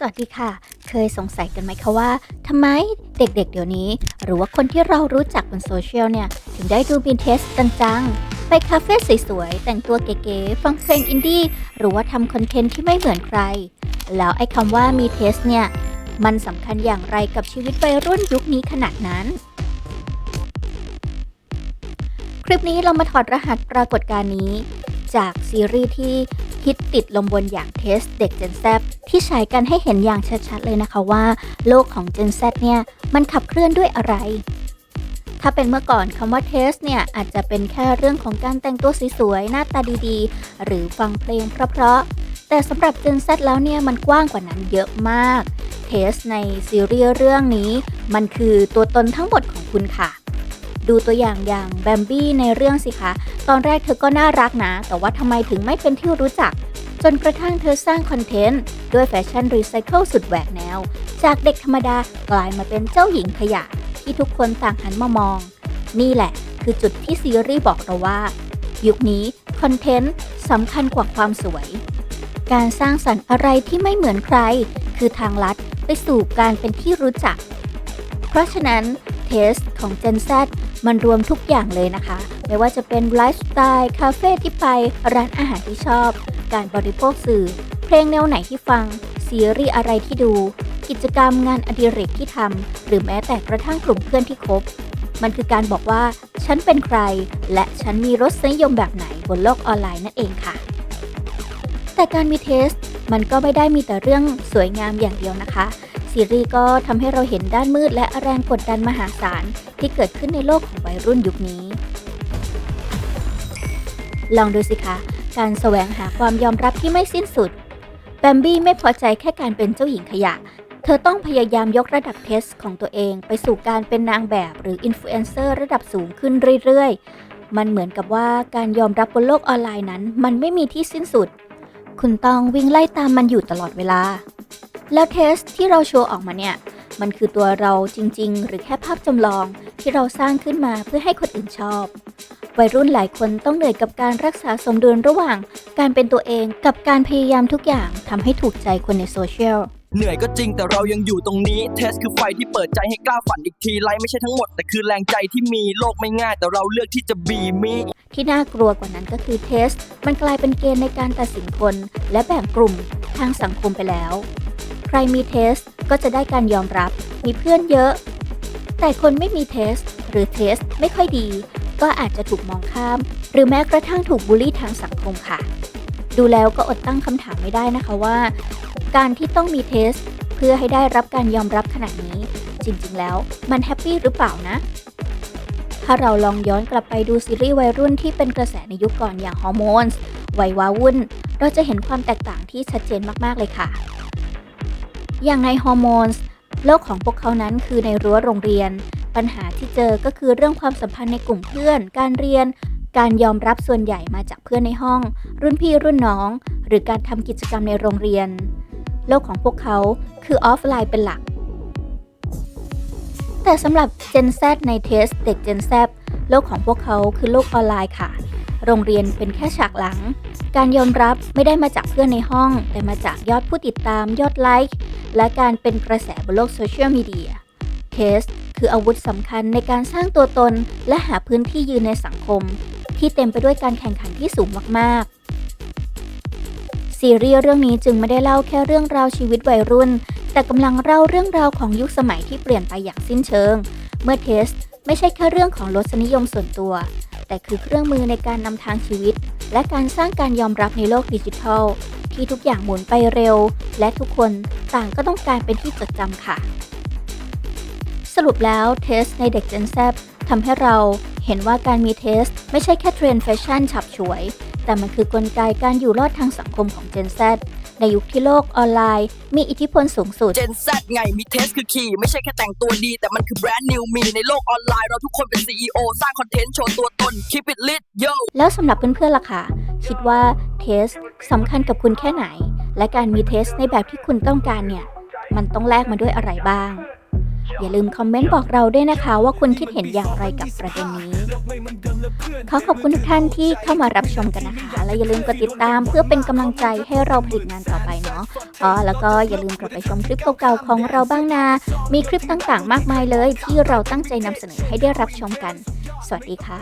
สวัสดีค่ะ เคยสงสัยกันไหมคะว่าทำไมเด็กๆเดี๋ยวนี้ หรือว่าคนที่เรารู้จักบนโซเชียลเนี่ย ถึงได้ดูบินเทสกันจัง ไปคาเฟ่สวยๆ แต่งตัวเก๋ๆ ฟังเพลงอินดี้ หรือว่าทำคอนเทนต์ที่ไม่เหมือนใคร แล้วไอ้คำว่ามีเทสเนี่ย มันสำคัญอย่างไรกับชีวิตวัยรุ่นยุคนี้ขนาดนั้น คลิปนี้เรามาถอดรหัสปรากฏการณ์นี้ จากซีรีส์ที่ ฮิตติดลมบนอย่างเทสเด็ก Gen Z ที่ฉายกันให้เห็นอย่างชัดๆเลยนะคะว่า โลกของ Gen Z เนี่ยมันขับเคลื่อนด้วยอะไรถ้าเป็นเมื่อก่อนคำว่าเทสเนี่ย อาจจะเป็นแค่เรื่องของการแต่งตัวสวยๆ หน้าตาดีๆ หรือฟังเพลงเพราะๆ แต่สำหรับ Gen Z แล้วเนี่ย มันกว้างกว่านั้นเยอะมาก เทสในซีรีส์เรื่องนี้ มันคือตัวตนทั้งหมดของคุณค่ะ ดูตัวอย่างอย่างแบมบี้ในเรื่องสิคะ ตอนแรกเธอก็น่ารักนะ แต่ว่าทำไมถึงไม่เป็นที่รู้จัก จนกระทั่งเธอสร้างคอนเทนต์ ด้วยแฟชั่นรีไซเคิลสุดแหวกแนว จากเด็กธรรมดากลายมาเป็นเจ้าหญิงขยะ ที่ทุกคนต่างหันมามอง นี่แหละ คือจุดที่ซีรีส์บอกเราว่า ยุคนี้คอนเทนต์สำคัญกว่าความสวย การสร้างสรรค์อะไรที่ไม่เหมือนใคร คือทางลัดไปสู่การเป็นที่รู้จัก เพราะฉะนั้นเทสของ Gen Z มันรวมทุกอย่างเลยนะคะ ไม่ว่าจะเป็นไลฟ์สไตล์คาเฟ่ที่ไป ร้านอาหารที่ชอบ การบริโภคสื่อ เพลงแนวไหนที่ฟัง ซีรีส์อะไรที่ดู กิจกรรมงานอดิเรกที่ทำ หรือแม้แต่กระทั่งกลุ่มเพื่อนที่คบ มันคือการบอกว่า ฉันเป็นใคร และฉันมีรสนิยมแบบไหนบนโลกออนไลน์นั่นเองค่ะ แต่การมีเทส มันก็ไม่ได้มีแต่เรื่องสวยงามอย่างเดียวนะคะ ซีรีส์ก็ทำให้เราเห็นด้านมืดและแรงกดดันมหาศาลที่เกิดขึ้นในโลกของวัยรุ่นยุคนี้ ลองดูสิคะ การแสวงหาความยอมรับที่ไม่สิ้นสุด แบมบี้ไม่พอใจแค่การเป็นเจ้าหญิงขยะ เธอต้องพยายามยกระดับเทสของตัวเอง ไปสู่การเป็นนางแบบหรืออินฟลูเอนเซอร์ระดับสูงขึ้นเรื่อยๆ มันเหมือนกับว่าการยอมรับบนโลกออนไลน์นั้น มันไม่มีที่สิ้นสุด คุณต้องวิ่งไล่ตามมันอยู่ตลอดเวลา แล้วเทสที่เราโชว์ออกมาเนี่ย มันคือตัวเราจริง ๆ หรือแค่ภาพจำลองที่เราสร้างขึ้นมาเพื่อให้คนอื่นชอบ วัยรุ่นหลายคนต้องเหนื่อยกับการรักษาสมดุลระหว่าง การเป็นตัวเองกับการพยายามทุกอย่างทำให้ถูกใจคนในโซเชียลเหนื่อยก็จริงแต่เรายังอยู่ตรงนี้ เทสคือไฟที่เปิดใจให้กล้าฝันอีกทีไลฟ์ไม่ใช่ทั้งหมด แต่คือแรงใจที่มีโลกไม่ง่าย แต่เราเลือกที่จะบีมีที่น่ากลัวกว่านั้นก็คือเทส มันกลายเป็นเกณฑ์ในการตัดสินคน และแบ่งกลุ่มทางสังคมไปแล้ว ใครมีเทสก็จะได้การยอมรับ มีเพื่อนเยอะ แต่คนไม่มีเทสหรือเทสไม่ค่อยดี ก็อาจจะถูกมองข้าม หรือแม้กระทั่งถูกบูลลี่ทางสังคมค่ะ ดูแล้วก็อดตั้งคำถามไม่ได้นะคะว่า การที่ต้องมีเทสเพื่อให้ได้รับการยอมรับขนาดนี้ จริงๆแล้วมันแฮปปี้หรือเปล่านะถ้าเราลองย้อนกลับไปดูซีรีส์วัยรุ่นที่เป็นกระแสในยุคก่อนอย่างฮอร์โมนส์วัยวาวุ่น เราจะเห็นความแตกต่างที่ชัดเจนมากๆเลยค่ะ อย่างในฮอร์โมนส์โลกของพวกเขานั้นคือในรั้วโรงเรียน ปัญหาที่เจอก็คือเรื่องความสัมพันธ์ในกลุ่มเพื่อน การเรียน การยอมรับส่วนใหญ่มาจากเพื่อนในห้อง รุ่นพี่รุ่นน้อง หรือการทำกิจกรรมในโรงเรียน โลกของพวกเขาคือออฟไลน์เป็นหลัก แต่สำหรับ Gen Z ในเทสเด็ก Gen Z โลกของพวกเขาคือโลกออนไลน์ค่ะ โรงเรียนเป็นแค่ฉากหลัง การยอมรับไม่ได้มาจากเพื่อนในห้อง แต่มาจากยอดผู้ติดตามยอดไลค์และการเป็นกระแสบนโลกโซเชียลมีเดียเทสคืออาวุธสำคัญในการสร้างตัวตน และหาพื้นที่ยืนในสังคม ที่เต็มไปด้วยการแข่งขันที่สูงมากๆ ซีรีส์เรื่องนี้จึงไม่ได้เล่าแค่เรื่องราวชีวิตวัยรุ่น แต่กำลังเล่าเรื่องราวของยุคสมัยที่เปลี่ยนไปอย่างสิ้นเชิง เมื่อเทส ไม่ใช่แค่เรื่องของรสนิยมส่วนตัว แต่คือเครื่องมือในการนำทางชีวิต และการสร้างการยอมรับในโลกดิจิทัล ที่ทุกอย่างหมุนไปเร็ว และทุกคนต่างก็ต้องการเป็นที่จดจำค่ะ สรุปแล้วเทสในเด็ก Gen Z ทำให้เราเห็นว่าการมีเทสไม่ใช่แค่เทรนด์แฟชั่นฉับฉวย แต่มันคือกลไกการอยู่รอดทางสังคมของ Gen Z ในยุคที่โลกออนไลน์ มีอิทธิพลสูงสุด เจนแซไงมีเทสคือคีย์ไม่ใช่แค่แต่งตัวดี แต่มันคือแบรนด์นิวมีในโลกออนไลน์ เราทุกคนเป็น CEO สร้างคอนเทนต์โชว์ตัวตน keep it lit แล้วสำหรับเพื่อนๆล่ะค่ะคิดว่าเทสสำคัญกับคุณแค่ไหน และการมีเทสในแบบที่คุณต้องการเนี่ย มันต้องแลกมาด้วยอะไรบ้าง อย่าลืมคอมเมนต์บอกเราด้วยนะคะ ว่าคุณคิดเห็นอย่างไรกับประเด็นนี้ ขอขอบคุณทุกท่านที่เข้ามารับชมกันนะคะ และอย่าลืมกดติดตามเพื่อเป็นกำลังใจให้เราผลิตงานต่อไปเนาะอ๋อแล้วก็อย่าลืมกลับไปชมคลิปเก่าๆของเราบ้างนะ มีคลิปต่างๆ มากมายเลยที่เราตั้งใจนำเสนอให้ได้รับชมกัน สวัสดีค่ะ